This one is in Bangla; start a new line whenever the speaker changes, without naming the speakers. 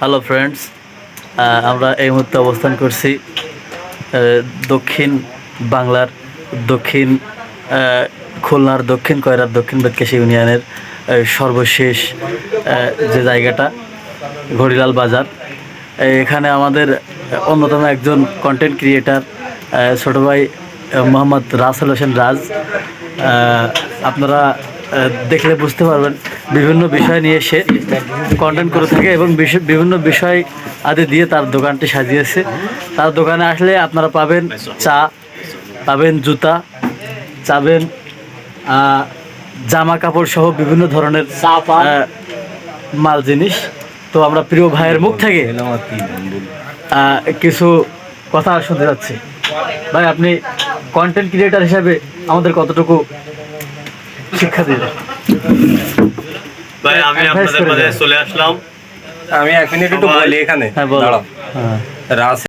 হ্যালো ফ্রেন্ডস আমরা এই মুহূর্তে অবস্থান করছি দক্ষিণ বাংলার দক্ষিণ খুলনার দক্ষিণ, কয়রার দক্ষিণ বেদকেশি ইউনিয়নের সর্বশেষ যে জায়গাটা, ঘড়িলাল বাজার। এখানে আমাদের অন্যতম একজন কন্টেন্ট ক্রিয়েটার ছোট ভাই মোহাম্মদ রাসেল হোসেন রাজ। আপনারা দেখলে বুঝতে পারবেন বিভিন্ন বিষয় নিয়ে সে কন্টেন্ট করে থাকে এবং বিভিন্ন বিষয় আদি দিয়ে তার দোকানটি সাজিয়েছে। তার দোকানে আসলে আপনারা পাবেন চা পাবেন জুতা চাবেন জামা কাপড় সহ বিভিন্ন ধরনের মাল জিনিস। তো আমরা প্রিয় ভাইয়ের মুখ থেকে কিছু কথা শুনতে যাচ্ছি ভাই আপনি কন্টেন্ট ক্রিয়েটার হিসাবে আমাদের কতটুকু শিক্ষা দিয়ে
ভাই আমি আপনাদের মাঝে চলে আসলাম।
আমি এক মিনিট একটু বলি এখানে।
হ্যাঁ বলো।
দাঁড়াও।
হ্যাঁ।
রাস